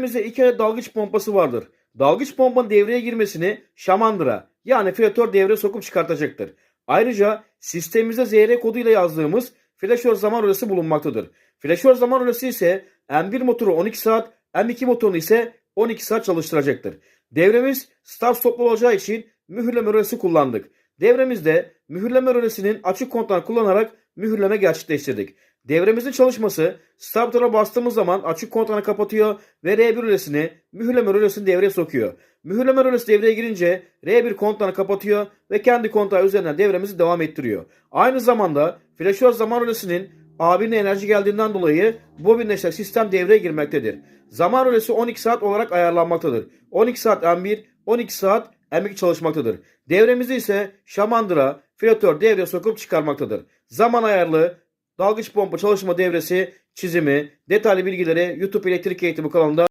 Devremizde iki adet dalgıç pompası vardır. Dalgıç pompanın devreye girmesini şamandıra yani filatör devreye sokup çıkartacaktır. Ayrıca sistemimizde ZR koduyla yazdığımız flaşör zaman rölesi bulunmaktadır. Flaşör zaman rölesi ise M1 motoru 12 saat, M2 motorunu ise 12 saat çalıştıracaktır. Devremiz start stoplu olacağı için mühürleme rölesi kullandık. Devremizde mühürleme rölesinin açık kontağını kullanarak mühürleme gerçekleştirdik. Devremizin çalışması start butona bastığımız zaman açık kontağını kapatıyor ve R1 rölesini mühürleme rölesini devreye sokuyor. Mühürleme rölesi devreye girince R1 kontağını kapatıyor ve kendi kontağı üzerinden devremizi devam ettiriyor. Aynı zamanda flaşör zaman rölesinin A1'in enerji geldiğinden dolayı bobinleşen sistem devreye girmektedir. Zaman rölesi 12 saat olarak ayarlanmaktadır. 12 saat M1, 12 saat M2 çalışmaktadır. Devremizde ise şamandıra, filatör devreye sokup çıkarmaktadır. Zaman ayarlı, dalgıç pompa çalışma devresi, çizimi, detaylı bilgileri YouTube elektrik eğitimi kanalında